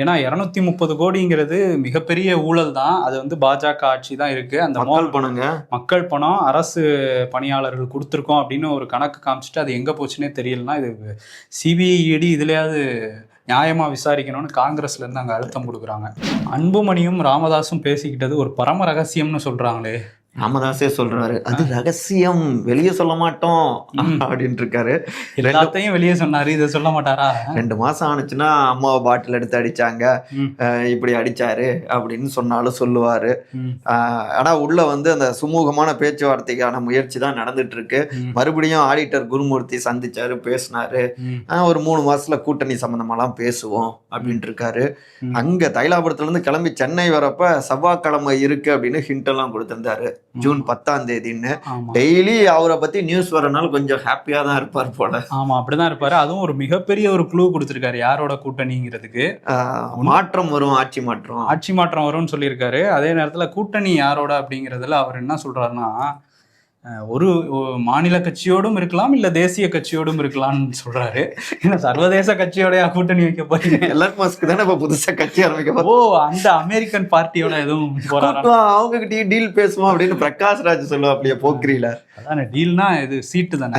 ஏன்னா இரநூத்தி முப்பது கோடிங்கிறது மிகப்பெரிய ஊழல் தான். அது வந்து பாஜக ஆட்சி தான் இருக்குது அந்த மக்கள் பணங்க. மக்கள் பணம் அரசு பணியாளர்கள் கொடுத்துருக்கோம் அப்படின்னு ஒரு கணக்கு காமிச்சிட்டு அது எங்கே போச்சுன்னே தெரியலனா இது சிபிஐ இடி இதுலயாவது நியாயமாக விசாரிக்கணும்னு காங்கிரஸ்லேருந்து அங்கே அழுத்தம் கொடுக்குறாங்க. அன்புமணியும் ராமதாஸும் பேசிக்கிட்டது ஒரு பரம ரகசியம்னு சொல்கிறாங்களே ராமதாஸே சொல்றாரு அது ரகசியம் வெளியே சொல்ல மாட்டோம். அப்படின்ட்டு இருக்காரு எல்லாத்தையும் வெளியே சொன்னாரு இதை சொல்ல மாட்டாரா? ரெண்டு மாசம் ஆனுச்சுன்னா அம்மாவை பாட்டில் எடுத்து அடிச்சாங்க. இப்படி அடிச்சாரு அப்படின்னு சொன்னாலும் சொல்லுவாரு. ஆனா உள்ள வந்து அந்த சுமூகமான பேச்சுவார்த்தைக்கான முயற்சி தான் நடந்துட்டு இருக்கு மறுபடியும் ஆடிட்டர் குருமூர்த்தி சந்திச்சாரு பேசினாரு. ஒரு மூணு மாசத்துல கூட்டணி சம்பந்தமாலாம் பேசுவோம் அப்படின்ட்டு இருக்காரு. அங்க தைலாபுரத்துல இருந்து கிளம்பி சென்னை வரப்ப செவ்வாய்க்கிழமை இருக்கு அப்படின்னு ஹிண்ட் எல்லாம் கொடுத்திருந்தாரு. ஜூன் பத்தாம் தேதின்னு டெய்லி அவரை பத்தி நியூஸ் வரனால கொஞ்சம் ஹாப்பியா தான் இருப்பார் போல. ஆமா அப்படிதான் இருப்பாரு. அதுவும் ஒரு மிகப்பெரிய ஒரு க்ளூ கொடுத்திருக்காரு யாரோட கூட்டணிங்கிறதுக்கு. மாற்றம் வரும் ஆட்சி மாற்றம். ஆட்சி மாற்றம் வரும்னு சொல்லியிருக்காரு. அதே நேரத்துல கூட்டணி யாரோட அப்படிங்கிறதுல அவர் என்ன சொல்றாருன்னா ஒரு மாநில கட்சியோடும் இருக்கலாம் இல்ல தேசிய கட்சியோடும் இருக்கலாம்னு சொல்றாரு. ஏன்னா சர்வதேச கட்சியோடயா கூட்டணி வைக்க போறீங்க. எலன் மஸ்க் தானே இப்ப புதுசா கட்சி ஆரம்பிக்க ஓ அந்த அமெரிக்கன் பார்ட்டியோட எதுவும் அவங்க கிட்டயே டீல் பேசுவோம் அப்படின்னு பிரகாஷ் ராஜ் சொல்லுவா அப்படியே போக்கிரியில. அதானே டீல்னா இது சீட்டு தானே.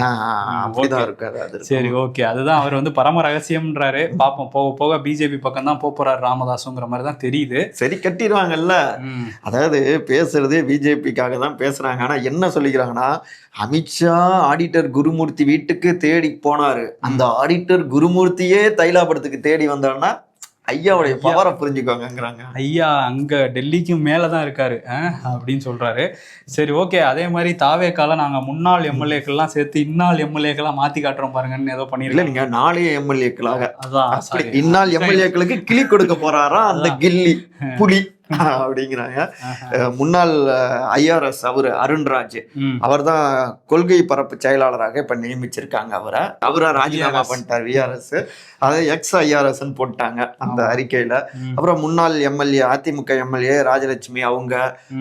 அப்படிதான். இருக்காது. சரி ஓகே அதுதான் அவர் வந்து பரம ரகசியம்ன்றாரு. பாப்போம் போக போக பிஜேபி பக்கம் தான் போறாரு ராமதாஸுங்கிற மாதிரி தான் தெரியுது. சரி கட்டிடுவாங்கல்ல. அதாவது பேசுறதே பிஜேபிக்காக தான் பேசுறாங்க. ஆனா என்ன சொல்லிக்கிறாங்கன்னா அமித்ஷா ஆடிட்டர் குருமூர்த்தி வீட்டுக்கு தேடி போனாரு. அந்த ஆடிட்டர் குருமூர்த்தியே தைலாபுரத்துக்கு தேடி வந்தாருன்னா ஐயாவுடைய பவரை புரிஞ்சுக்கோங்கங்கிறாங்க. ஐயா அங்க டெல்லிக்கும் மேலதான் இருக்காரு. அப்படின்னு சொல்றாரு. சரி ஓகே. அதே மாதிரி தாவேக்கால நாங்க முன்னாள் எம்எல்ஏக்கள்லாம் சேர்த்து இன்னாள் எம்எல்ஏக்கெல்லாம் மாத்தி காட்டுறோம் பாருங்கன்னு ஏதோ இல்ல பண்ணிருக்கேன் நீங்க நாளைய எம்எல்ஏக்களாக. அதான். இந்நாள் எம்எல்ஏக்களுக்கு கிளி கொடுக்க போறாரா அந்த கில்லி புலி. அப்படிங்கிறாங்க முன்னாள் ஐஆர்எஸ் அவரு அருண்ராஜ். அவர் தான் கொள்கை பரப்பு செயலாளராக இப்ப நியமிச்சிருக்காங்க அவரை அவரா ராஜினாமா. பண்ணிட்டார் விஆர்எஸ் அதை எக்ஸ் ஐஆர்எஸ் போட்டாங்க அந்த. அறிக்கையில. அப்புறம் முன்னாள் எம்எல்ஏ அதிமுக எம்எல்ஏ ராஜலட்சுமி அவங்க.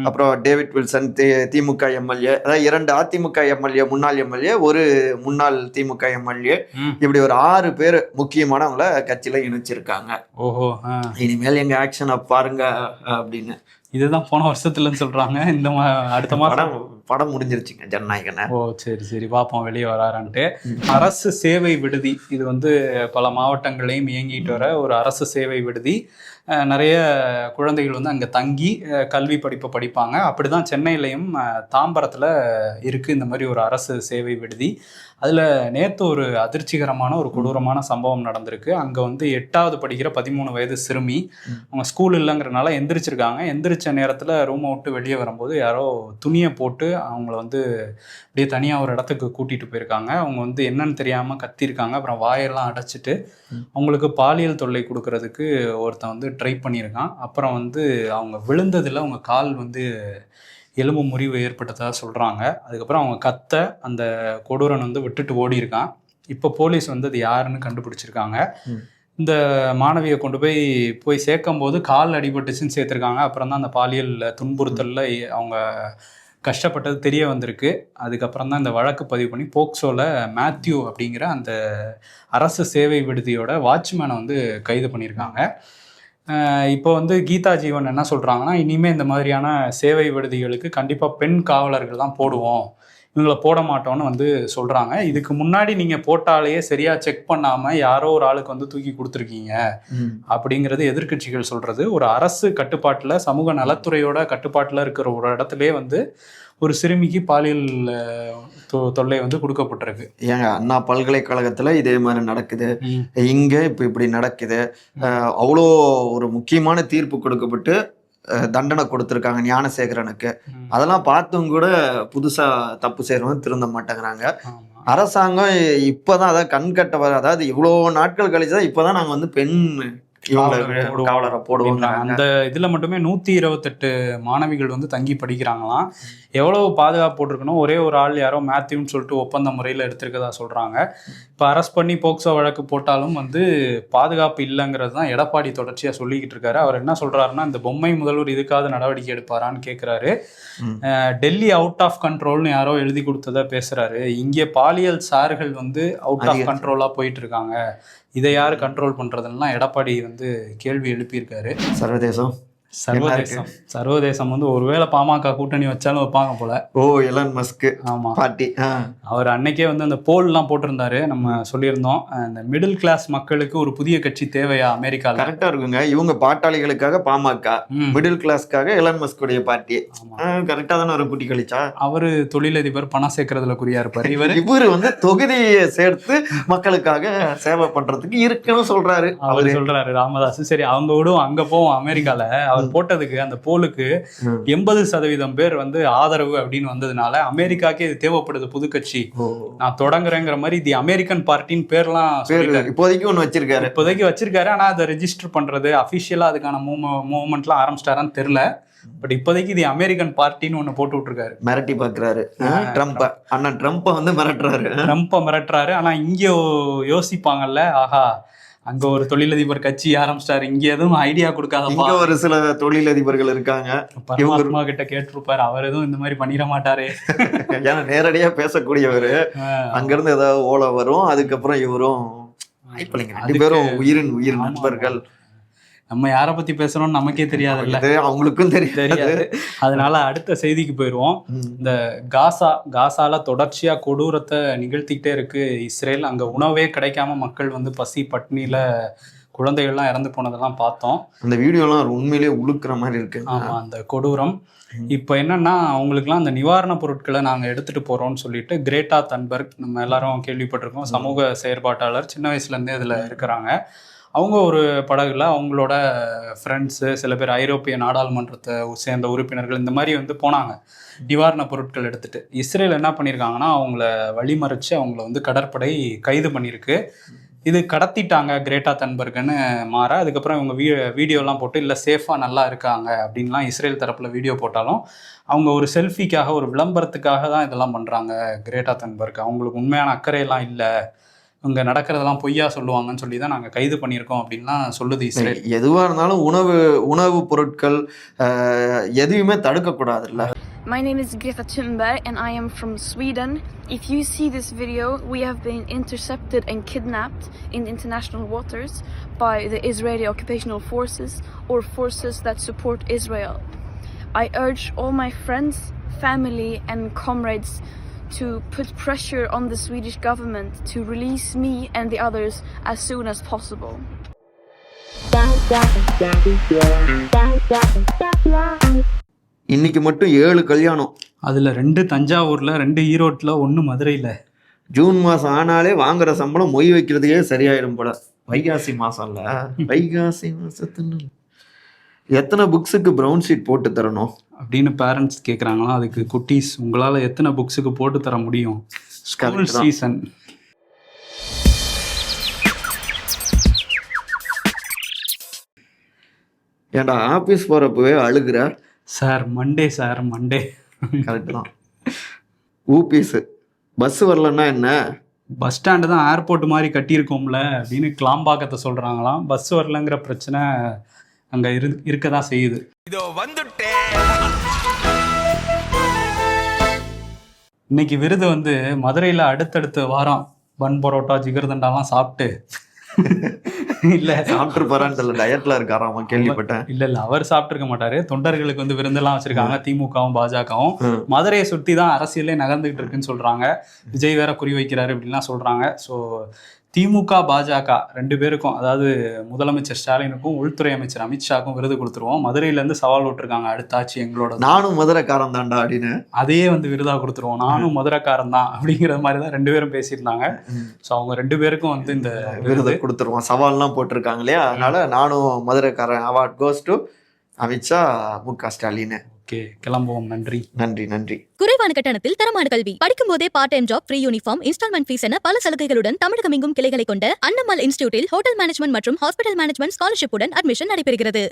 அப்புறம் டேவிட் வில்சன் திமுக எம்எல்ஏ அதாவது இரண்டு அதிமுக எம்எல்ஏ முன்னாள் எம்எல்ஏ ஒரு முன்னாள் திமுக எம்எல்ஏ. இப்படி ஒரு ஆறு பேர் முக்கியமானவங்கள கட்சியில இணைச்சிருக்காங்க ஓஹோ. இனிமேல் எங்க ஆக்ஷனை பாருங்க அப்படின்னு. இதுதான் போன வருஷத்துலன்னு சொல்றாங்க. இந்த மா அடுத்த மாசம். படம் முடிஞ்சிருச்சுங்க ஜனநாயகனை. ஓ சரி சரி. பார்ப்போம் வெளியே வராரான்ட்டு. அரசு சேவை விடுதி இது வந்து பல மாவட்டங்களையும் இயங்கிட்டு வர ஒரு அரசு சேவை விடுதி. நிறைய குழந்தைகள் வந்து அங்கே தங்கி கல்வி படிப்பை படிப்பாங்க. அப்படிதான் சென்னையிலையும் தாம்பரத்தில் இருக்குது இந்த மாதிரி ஒரு அரசு சேவை விடுதி. அதில் நேற்று ஒரு அதிர்ச்சிகரமான ஒரு கொடூரமான சம்பவம் நடந்திருக்கு. அங்கே வந்து எட்டாவது படிக்கிற பதிமூணு வயது சிறுமி அவங்க ஸ்கூல் இல்லைங்கிறனால எந்திரிச்சிருக்காங்க. எந்திரிச்ச நேரத்தில் ரூமை விட்டு வெளியே வரும்போது யாரோ துணியை போட்டு அவங்கள வந்து அப்படியே தனியாக ஒரு இடத்துக்கு கூட்டிகிட்டு போயிருக்காங்க. அவங்க வந்து என்னன்னு தெரியாமல் கத்திருக்காங்க. அப்புறம் வாயெல்லாம் அடைச்சிட்டு அவங்களுக்கு பாலியல் தொல்லை கொடுக்கறதுக்கு ஒருத்தன் வந்து ட்ரை பண்ணியிருக்கான். அப்புறம் வந்து அவங்க விழுந்ததில் அவங்க கால் வந்து எலும்பு முறிவு ஏற்பட்டதாக சொல்கிறாங்க அதுக்கப்புறம் அவங்க கத்த அந்த கொடூரன் வந்து விட்டுட்டு ஓடி இருக்கான் இப்போ போலீஸ் வந்து அது யாருன்னு கண்டுபிடிச்சிருக்காங்க. இந்த மாணவியை கொண்டு போய் போய் சேர்க்கும் போது கால் அடிபட்டுச்சுன்னு சேர்த்துருக்காங்க. அப்புறம் தான் அந்த பாலியல் துன்புறுத்தலில் அவங்க கஷ்டப்பட்டது தெரிய வந்திருக்கு. அதுக்கப்புறம் தான் இந்த வழக்கு பதிவு பண்ணி போக்சோவில் மேத்யூ அப்படிங்கிற அந்த அரசு சேவை விடுதியோட வாட்ச்மேனை வந்து கைது பண்ணியிருக்காங்க. இப்போ வந்து கீதா ஜீவன் என்ன சொல்கிறாங்கன்னா இனிமேல் இந்த மாதிரியான சேவை விடுதிகளுக்கு கண்டிப்பாக பெண் காவலர்கள் தான் போடுவோம். இவங்கள போட மாட்டோம்னு வந்து சொல்கிறாங்க இதுக்கு முன்னாடி நீங்கள் போட்டாலேயே சரியாக செக் பண்ணாமல் யாரோ ஒரு ஆளுக்கு வந்து தூக்கி கொடுத்துருக்கீங்க. அப்படிங்கிறது எதிர்க்கட்சிகள் சொல்றது. ஒரு அரசு கட்டுப்பாட்டில் சமூக நலத்துறையோட கட்டுப்பாட்டில் இருக்கிற ஒரு இடத்துலயே வந்து ஒரு சிறுமிக்கு பாலியல் தொல்லை வந்து கொடுக்கப்பட்டிருக்கு. ஏங்க அண்ணா பல்கலைக்கழகத்துல இதே மாதிரி நடக்குது. இங்க இப்ப இப்படி நடக்குது. அவ்வளோ ஒரு முக்கியமான தீர்ப்பு கொடுக்கப்பட்டு தண்டனை கொடுத்துருக்காங்க ஞானசேகரனுக்கு. அதெல்லாம் பார்த்தும் கூட புதுசா தப்பு செய்யறவங்க திருந்த மாட்டேங்கிறாங்க. அரசாங்கம் இப்பதான் அதாவது கண் கட்ட வர அதாவது இவ்வளோ நாட்கள் கழிச்சு தான் இப்பதான் நாங்க வந்து பெண் காவலரை போடுவோம். அந்த இதுல மட்டுமே நூத்தி இருபத்தெட்டு மாணவிகள் வந்து தங்கி படிக்கிறாங்களாம். எவ்வளவு பாதுகாப்பு போட்டிருக்கணும்? ஒரே ஒரு ஆள் யாரோ மேத்யூன்னு சொல்லிட்டு ஒப்பந்த முறையில் எடுத்திருக்கதா சொல்றாங்க. இப்போ அரெஸ்ட் பண்ணி போக்சோ வழக்கு போட்டாலும் வந்து பாதுகாப்பு இல்லைங்கிறது தான் எடப்பாடி தொடர்ச்சியா சொல்லிக்கிட்டு இருக்காரு. அவர் என்ன சொல்றாருன்னா இந்த பொம்மை முதல்வர் இதுக்காவது நடவடிக்கை எடுப்பாரான்னு கேட்கிறாரு டெல்லி அவுட் ஆஃப் கண்ட்ரோல்னு யாரோ எழுதி கொடுத்ததா பேசுறாரு. இங்கே பாலியல் சார்கள் வந்து அவுட் ஆஃப் அதிகரிச்சு. கண்ட்ரோலா போயிட்டு இருக்காங்க இதை யார் கண்ட்ரோல் பண்றதுலாம் எடப்பாடி வந்து கேள்வி எழுப்பியிருக்காரு. சர்வதேசம். சர்வதேசம். சர்வதேசம் வந்து ஒருவேளை பாமக கூட்டணி வச்சாலும் வைப்பாங்க போல. ஓ எலன் மஸ்க் ஆமா. பார்ட்டி அவர் அன்னைக்கே வந்து அந்த போல்லாம் போட்டிருந்தாரு நம்ம சொல்லியிருந்தோம். அஹ் இந்த மிடில் கிளாஸ் மக்களுக்கு ஒரு புதிய கட்சி தேவையா அமெரிக்கால? கரெக்டா இருக்குங்க. இவங்க பாட்டாளிகளுக்காக பாமக மிடில் கிளாஸ்க்காக எலன் மஸ்குடைய பார்ட்டி ஆமா. கரெக்டா தானே ஒரு குட்டி கழிச்சா? அவரு தொழிலதிபர் பணம் சேர்க்கறதுல குறியா இருப்பாரு. இவரு? இவரு வந்து தொகுதியை சேர்த்து மக்களுக்காக சேவை பண்றதுக்கு இருக்குன்னு சொல்றாரு. அவர் அவரு. சொல்றாரு ராமதாஸ் சரி அவங்க விடும் அங்க போவோம் அமெரிக்கால. அவர் போட்டதுக்கு அந்த போலுக்கு. எண்பது சதவீதம் பேர் வந்து ஆதரவு அப்படின்னு வந்ததுனால அமெரிக்காக்கே இது தேவைப்படுது புது கட்சி. ஓ. நான் தொடங்குறேங்கிற மாதிரி தி அமெரிக்கன் பார்ட்டின்னு பேர்லாம். இப்போதைக்கு ஒண்ணு வச்சிருக்காரு. இப்போதைக்கு வச்சிருக்காரு ஆனா அதை ரெஜிஸ்டர் பண்றது அஃபிஷியலா அதுக்கான மூவ் மூவ்மெண்ட்லாம் ஆரம்பிச்சிட்டாரான்னு தெரியல. பட் இப்போதைக்கு இது அமெரிக்கன் பார்ட்டின்னு ஒன்று போட்டு விட்டுருக்காரு. மிரட்டி பாக்குறாரு ட்ரம்ப் அண்ணன் ட்ரம்ப்ப வந்து மிரட்டுறாரு. ட்ரம்ப்பை மிரட்டுறாரு. ஆனா இங்க யோசிப்பாங்கல்ல ஆஹா அங்க ஒரு தொழிலதிபர் கட்சி ஆரம்பிச்சிட்டாரு இங்க எதுவும் ஐடியா கொடுக்காதப்பா. இங்க ஒரு சில தொழிலதிபர்கள் இருக்காங்க. பரமாத்மா கிட்ட கேட்டிருப்பாரு. அவர் எதுவும் இந்த மாதிரி பண்ணிட மாட்டாரு. ஏன்னா நேரடியா பேசக்கூடியவரு. அங்க இருந்து ஏதாவது ஓலை வரும். அதுக்கப்புறம் இவரும் ரெண்டு பேரும் உயிரின் உயிர். நண்பர்கள். நம்ம யார பத்தி பேசுறோம்னு நமக்கே தெரியாதுல்ல. அவங்களுக்கும் தெரியாது. தெரியாது. அதனால அடுத்த செய்திக்கு போயிடுவோம். இந்த காசா காசால தொடர்ச்சியா கொடூரத்தை நிகழ்த்திக்கிட்டே இருக்கு இஸ்ரேல். அங்க உணவே கிடைக்காம மக்கள் வந்து பசி பட்னியில குழந்தைகள்லாம் இறந்து போனதெல்லாம் பார்த்தோம். அந்த வீடியோலாம் உண்மையிலேயே உழுக்குற மாதிரி இருக்கு. ஆமா அந்த கொடூரம். இப்போ என்னன்னா அவங்களுக்குலாம் அந்த நிவாரண பொருட்களை நாங்க எடுத்துட்டு போறோம்னு சொல்லிட்டு கிரேட்டா தன்பர்க் நம்ம எல்லாரும் கேள்விப்பட்டிருக்கோம். சமூக செயற்பாட்டாளர் சின்ன வயசுல இருந்தே இதுல இருக்கிறாங்க. அவங்க ஒரு படகுல அவங்களோட ஃப்ரெண்ட்ஸு சில பேர் ஐரோப்பிய நாடாளுமன்றத்தை சேர்ந்த உறுப்பினர்கள் இந்த மாதிரி வந்து போனாங்க. நிவாரண பொருட்கள் எடுத்துட்டு. இஸ்ரேல் என்ன பண்ணியிருக்காங்கன்னா அவங்கள வழிமறைச்சு அவங்கள வந்து கடற்படை கைது பண்ணியிருக்கு இது கடத்திட்டாங்க கிரேட்டா தன்பர்கன்னு மாற. அதுக்கப்புறம் இவங்க வீ வீடியோலாம் போட்டு இல்லை சேஃபாக நல்லா இருக்காங்க அப்படின்லாம் இஸ்ரேல் தரப்பில் வீடியோ போட்டாலும் அவங்க ஒரு செல்ஃபிக்காக ஒரு விளம்பரத்துக்காக தான் இதெல்லாம் பண்ணுறாங்க கிரேட்டா தன்பர்க். அவங்களுக்கு உண்மையான அக்கறையெல்லாம் இல்லை. இவங்க நடக்கிறதெல்லாம் பொய்யா சொல்லுவாங்கன்னு சொல்லி தான் நாங்கள் கைது பண்ணியிருக்கோம் அப்படின்லாம் சொல்லுது இஸ்ரேல் எதுவா இருந்தாலும் உணவு உணவு பொருட்கள் எதையுமே தடுக்க கூடாதுல்ல My name is Greta Thunberg and I am from Sweden. If you see this video, we have been intercepted and kidnapped in international waters by the Israeli occupational forces or forces that support Israel. I urge all my friends, family, and comrades to put pressure on the Swedish government to release me and the others as soon as possible. இன்னைக்கு மட்டும் ஏழு கல்யாணம். அதில் ரெண்டு தஞ்சாவூரில் ரெண்டு ஈரோட்டில் ஒன்று மதுரையில். ஜூன் மாசம் ஆனாலே வாங்குற சம்பளம் மொய் வைக்கிறதுக்கே சரியாயிடும் போல. வைகாசி மாசம்ல வைகாசி மாசத்துன்னு. எத்தனை புக்ஸுக்கு ப்ரௌன் ஷீட் போட்டு தரணும்? அப்படின்னு பேரண்ட்ஸ் கேட்குறாங்களாம் அதுக்கு குட்டீஸ் உங்களால் எத்தனை புக்ஸுக்கு போட்டு தர முடியும்? ஸ்கூல். சீசன் ஏன்டா ஆபீஸ் போறப்பவே அழுகுற? Sir Monday sir Monday correct தான். ஊபீஸ் பஸ் வரலன்னா என்ன? பஸ் ஸ்டாண்டு தான் ஏர்போர்ட் மாதிரி கட்டியிருக்கோம்ல அப்படின்னு கிளாம்பாக்கத்தை சொல்கிறாங்களாம் பஸ் வரலங்கிற பிரச்சனை அங்கே இரு இருக்க தான் செய்யுது இன்னைக்கு விருது வந்து மதுரையில் அடுத்தடுத்த வாரம். பன் பரோட்டா ஜிகர்தண்டாலாம் சாப்பிட்டு. இல்லை சாப்பிட்டு போறான்னு தெரியல. டயட்ல இருக்காராமா கேள்விப்பட்டேன். இல்ல இல்ல அவர் சாப்பிட்டிருக்க மாட்டாரு. தொண்டர்களுக்கு வந்து விருந்தெல்லாம் வச்சிருக்காங்க. திமுகவும் பாஜகவும். மதுரையை சுற்றி தான் அரசியலே நகர்ந்துகிட்டு இருக்குன்னு சொல்றாங்க. விஜய் வேற குறி வைக்கிறாரு அப்படின்லாம் சொல்றாங்க. ஸோ திமுக பாஜக ரெண்டு பேருக்கும் அதாவது முதலமைச்சர் ஸ்டாலினுக்கும் உள்துறை அமைச்சர் அமித்ஷாக்கும் விருது கொடுத்துருவோம். மதுரையில இருந்து சவால் விட்டுருக்காங்க அடுத்த ஆட்சி எங்களோட நானும் மதுரைக்காரன் தான்டா அப்படின்னு. அதையே வந்து விருதா கொடுத்துருவோம். நானும் மதுரைக்காரன் தான் அப்படிங்கிற மாதிரி தான் ரெண்டு பேரும் பேசியிருந்தாங்க. ஸோ அவங்க ரெண்டு பேருக்கும் வந்து இந்த விருதை கொடுத்துருவோம். சவால்லாம் போட்டிருக்காங்க இல்லையா? அதனால நானும் மதுரைக்காரன். அவார்ட் கோஸ் டு அமித்ஷா மு க ஸ்டாலின். ஓகே கிளம்புவோம். நன்றி. நன்றி நன்றி. குறைவான கட்டணத்தில் தரமான கல்வி. படிக்கும் போதே part time job free uniform instalment fees என பல சலுகைகளுடன் தமிழகம் எங்கும் கிளைகளை கொண்ட அன்னமல் இன்ஸ்டியூட்டில் ஹோட்டல் மேனேஜ்மெண்ட் மற்றும் ஹாஸ்பிட்டல் மேனேஜ்மெண்ட் ஸ்காலர்ஷிப்புடன் அட்மிஷன் நடைபெறுகிறது.